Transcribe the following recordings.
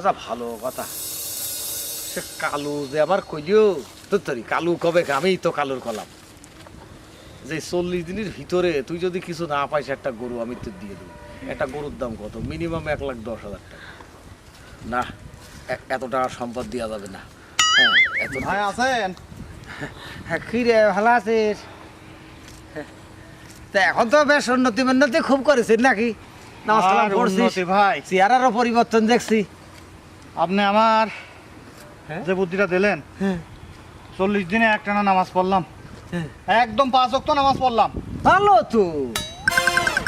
আচ্ছা ভালো কথা। সে কালু যে আমার কইলিও তোর কালু কবে আমি তো কালুর কলাম। যে চল্লিশ দিনের ভিতরে তুই যদি কিছু না পাইস একটা গরু আমি তো দিয়ে দেবো। একটা গরুর দাম কত? মিনিমাম এক লাখ দশ হাজার টাকা। না এত টাকা সম্পদ দেওয়া যাবে না। হ্যাঁ এত ভাই আছেন? হ্যাঁ রে ভালো আছিস? তা এখন তো বেশ উন্নতি উন্নতি খুব করেছিস নাকি? পড়ছিস? ভাই। চেহারারও পরিবর্তন দেখছি। আপনি আমার হ্যাঁ? যে বুদ্ধিটা দিলেন হ্যাঁ। চল্লিশ দিনে একটানা নামাজ পড়লাম। হ্যাঁ। একদম পাঁচ অক্ত নামাজ পড়লাম। ভালো তো।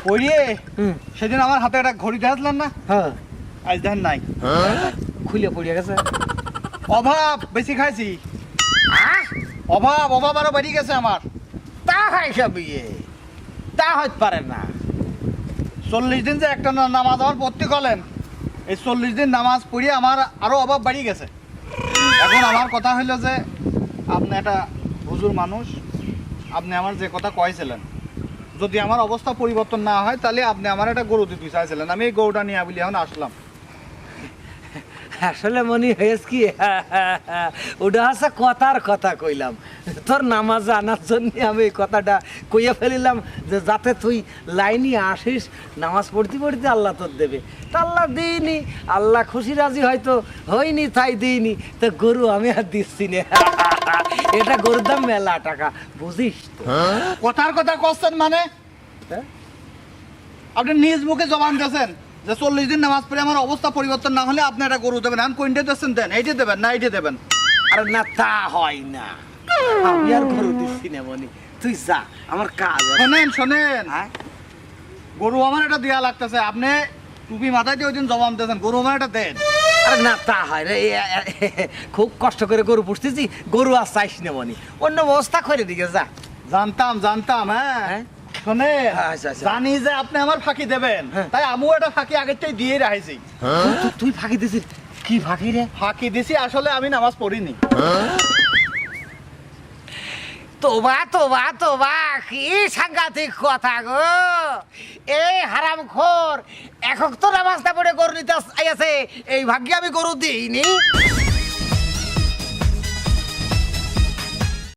পড়িয়ে সেদিন আমার হাতে একটা ঘড়ি দেখলেন না? আজ দেখেন নাই। খুলে পড়িয়া গেছে। অভাব বেশি খাইছি। অভাব অভাব আরও বেরিয়ে গেছে আমার। তা হয় সব ইয়ে। তা হইতে পারে না। চল্লিশ দিন যে একটা নামাজ আমার পড়তে গেলেন এই চল্লিশ দিন নামাজ পড়ি আমার আরও অভাব বাড়িয়ে গেছে। এখন আমার কথা হইল যে, আপনি একটা হুজুর মানুষ, আপনি আমার যে কথা কয়েছিলেন যদি আমার অবস্থা পরিবর্তন না হয়, তাহলে আপনি আমার একটা গরু দিতে চাইছিলেন। আমি এই গরুটা নিয়ে বলি, এখন আসলাম। আসলে মনে হয়েছে কি ওটা হচ্ছে কথার কথা কইলাম। তোর নামাজ আনার জন্য আমি এই কথাটা কইয়া ফেলিলাম যে যাতে তুই লাইনে আসিস নামাজ পড়তে পড়তে আল্লাহ তোর দেবে। তা আল্লাহ দিইনি আল্লাহ খুশি রাজি হয়তো হয়নি তাই দিইনি তো গরু আমি আর দিচ্ছি না। এটা গরুর দাম মেলা টাকা বুঝিস কথার কথা কচ্ছেন মানে? হ্যাঁ? আপনি নিজ মুখে জবান দিয়েছেন। যে চল্লিশ দিন নামাজ পড়ে আমার অবস্থা পরিবর্তন না হলে আপনি একটা গরু দেবেন। এখন কোনটা দিচ্ছেন? দেন এইটা দেবেন না এইটা দেবেন। আরে না তা হয় না। আমি আর গরু দিচ্ছি না মনি। তুই যা আমার কাজ শোনেন শোনেন। হ্যাঁ? গরু আমার এটা দেয়া লাগতেছে। আপনি টুপি মাথায় দিয়ে ওই দিন জবান দিয়েছেন গরু আমার এটা দেন। আরে না তা হয় রে খুব কষ্ট করে গরু পুষতেছি গরু আর চাইস না মনি। অন্য ব্যবস্থা করে দিকে যা। জানতাম জানতাম হ্যাঁ। হ্যাঁ? শোনেন আচ্ছা, আচ্ছা। জানি যে আপনি আমার ফাঁকি দেবেন হ্যাঁ। তাই আমিও একটা ফাঁকি আগের দিয়ে রাখছি। তুই ফাঁকি দিছিস? কি ফাঁকি রে? ফাঁকি দিছি আসলে আমি নামাজ পড়িনি। তোবা তোবা তোবা কি সাংঘাতিক কথা গো। এই হারাম খোর একক তো নামাজটা পড়ে গরু নিতে আইয়াছে এই ভাগ্যে আমি গরু দিইনি।